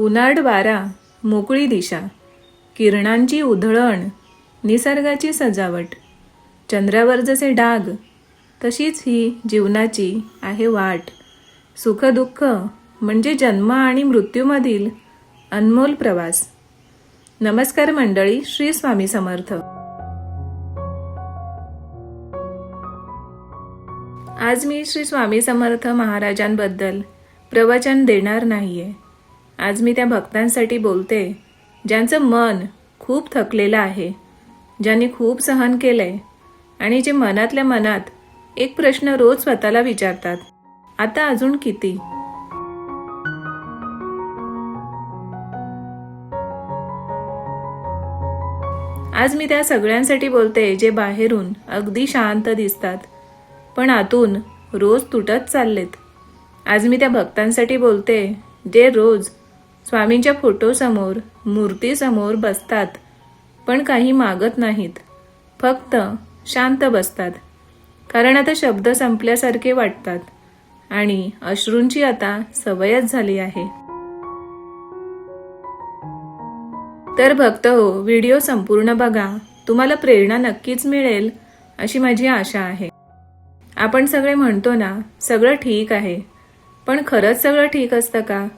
उन्हाड वारा मोकळी दिशा किरणांची उधळण निसर्गाची सजावट चंद्रावर जसे डाग तशीच ही जीवनाची आहे वाट. सुखदुःख म्हणजे जन्म आणि मृत्यूमधील अनमोल प्रवास. नमस्कार मंडळी श्री स्वामी समर्थ. आज मी श्री स्वामी समर्थ महाराजांबद्दल प्रवचन देणार नाहीये. आज मी त्या भक्तांसाठी बोलते ज्यांचं मन खूप थकलेलं आहे ज्यांनी खूप सहन केलं आहे आणि जे मनातल्या मनात एक प्रश्न रोज स्वतःला विचारतात आता अजून किती? आज मी त्या सगळ्यांसाठी बोलते जे बाहेरून अगदी शांत दिसतात पण आतून रोज तुटत चाललेत. आज मी त्या भक्तांसाठी बोलते जे रोज स्वामींच्या फोटोसमोर मूर्तीसमोर बसतात पण काही मागत नाहीत. फक्त शांत बसतात. कारण आता शब्द संपल्यासारखे वाटतात. आणि अश्रूंची आता सवयच झाली आहे. तर भक्त हो व्हिडिओ संपूर्ण बघा. तुम्हाला प्रेरणा नक्कीच मिळेल अशी माझी आशा आहे. आपण सगळे म्हणतो ना सगळं ठीक आहे. पण खरंच सगळं ठीक असतं का?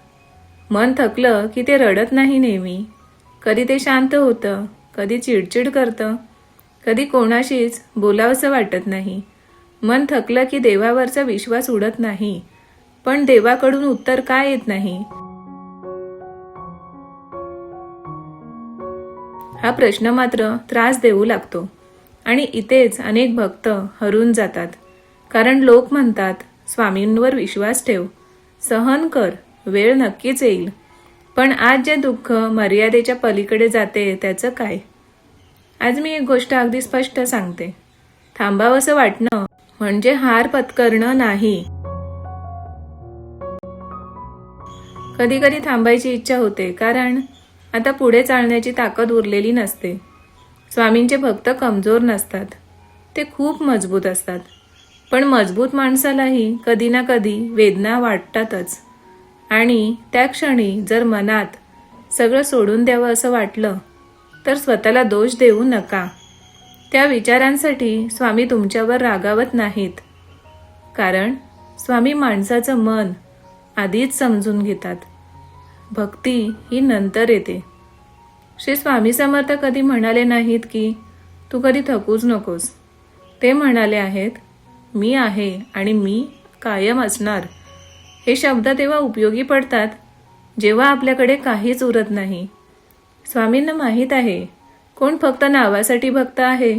मन थकलं की ते रडत नाही नेहमी. कधी ते शांत होतं कधी चिडचिड करतं कधी कोणाशीच बोलावंसं वाटत नाही. मन थकलं की देवावरचा विश्वास उडत नाही पण देवाकडून उत्तर काय येत नाही? हा प्रश्न मात्र त्रास देऊ लागतो आणि इथेच अनेक भक्त हरून जातात. कारण लोक म्हणतात स्वामींवर विश्वास ठेव सहन कर. वेळ नक्कीच येईल. पण आज जे दुःख मर्यादेच्या पलीकडे जाते त्याचं काय? आज मी एक गोष्ट अगदी स्पष्ट सांगते. थांबावंसं वाटणं म्हणजे हार पत्करणं नाही. कधी कधी थांबायची इच्छा होते कारण आता पुढे चालण्याची ताकद उरलेली नसते. स्वामींचे भक्त कमजोर नसतात. ते खूप मजबूत असतात. पण मजबूत माणसालाही कधी ना कधी वेदना वाटतातच. आणि त्या क्षणी जर मनात सगळं सोडून द्यावं असं वाटलं तर स्वतःला दोष देऊ नका. त्या विचारांसाठी स्वामी तुमच्यावर रागावत नाहीत. कारण स्वामी माणसाचं मन आधीच समजून घेतात. भक्ती ही नंतर येते. श्री स्वामी समर्थ कधी म्हणाले नाहीत की तू कधी थकूच नकोस. ते म्हणाले आहेत मी आहे आणि मी कायम असणार. हे शब्द तेव्हा उपयोगी पडतात जेव्हा आपल्याकडे काहीच उरत नाही. स्वामींना माहीत आहे कोण फक्त नावासाठी भक्त आहे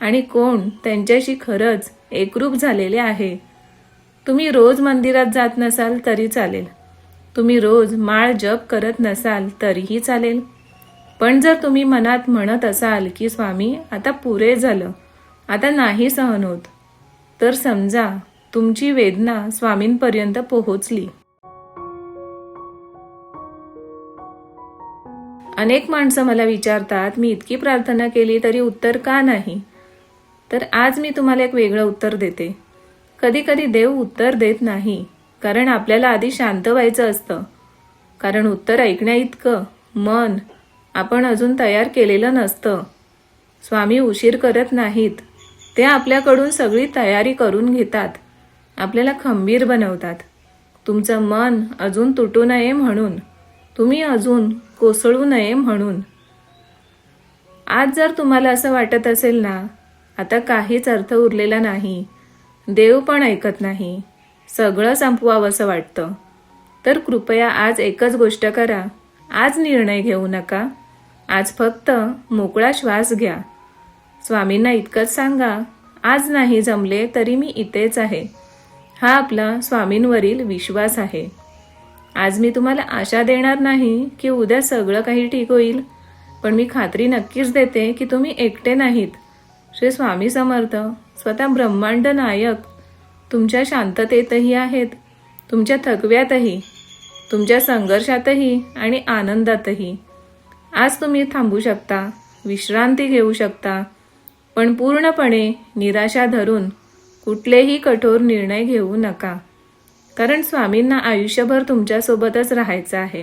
आणि कोण त्यांच्याशी खरंच एकरूप झालेले आहे. तुम्ही रोज मंदिरात जात नसाल तरी चालेल. तुम्ही रोज माळ जप करत नसाल तरीही चालेल. पण जर तुम्ही मनात म्हणत असाल की स्वामी आता पुरे झालं. आता नाही सहन होत. तर समजा तुमची वेदना स्वामींपर्यंत पोहोचली. अनेक माणसं मला विचारतात मी इतकी प्रार्थना केली तरी उत्तर का नाही? तर आज मी तुम्हाला एक वेगळं उत्तर देते. कधी कधी देव उत्तर देत नाही कारण आपल्याला आधी शांत व्हायचं असतं. कारण उत्तर ऐकण्या इतकं मन आपण अजून तयार केलेलं नसतं. स्वामी उशीर करत नाहीत. ते आपल्याकडून सगळी तयारी करून घेतात. आपल्याला खंबीर बनवतात. तुमचं मन अजून तुटू नये म्हणून. तुम्ही अजून कोसळू नये म्हणून. आज जर तुम्हाला असं वाटत असेल ना आता काहीच अर्थ उरलेला नाही. देव पण ऐकत नाही. सगळं संपवावं असं वाटतं. तर कृपया आज एकच गोष्ट करा. आज निर्णय घेऊ नका. आज फक्त मोकळा श्वास घ्या. स्वामींना इतकंच सांगा आज नाही जमले तरी मी इथेच आहे. हा आपला स्वामींवरील विश्वास आहे. आज मी तुम्हाला आशा देणार नाही की उद्या सगळं काही ठीक होईल पण मी खात्री नक्कीच देते की तुम्ही एकटे नाहीत. श्री स्वामी समर्थ स्वतः ब्रह्मांड नायक तुमच्या शांततेतही आहेत तुमच्या थकव्यातही तुमच्या संघर्षातही आणि आनंदातही. आज तुम्ही थांबू शकता विश्रांती घेऊ शकता पण पूर्णपणे निराशा धरून कुठलेही कठोर निर्णय घेऊ नका. कारण स्वामींना आयुष्यभर तुमच्यासोबतच राहायचं आहे.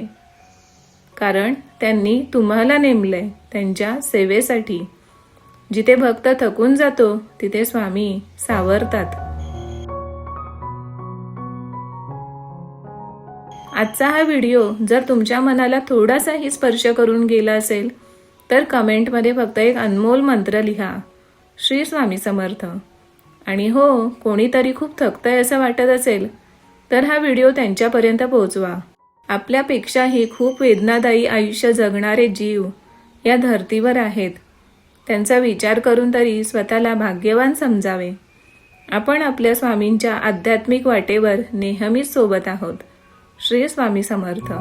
कारण त्यांनी तुम्हाला नेमलंय त्यांच्या सेवेसाठी. जिथे भक्त थकून जातो तिथे स्वामी सावरतात. आजचा हा व्हिडिओ जर तुमच्या मनाला थोडासाही स्पर्श करून गेला असेल तर कमेंटमध्ये फक्त एक अनमोल मंत्र लिहा. श्री स्वामी समर्थ. आणि हो कोणीतरी खूप थकतंय असं वाटत असेल तर हा व्हिडिओ त्यांच्यापर्यंत पोहोचवा. आपल्यापेक्षाही खूप वेदनादायी आयुष्य जगणारे जीव या धर्तीवर आहेत. त्यांचा विचार करून तरी स्वतःला भाग्यवान समजावे. आपण आपल्या स्वामींच्या आध्यात्मिक वाटेवर नेहमीच सोबत आहोत. श्री स्वामी समर्थ.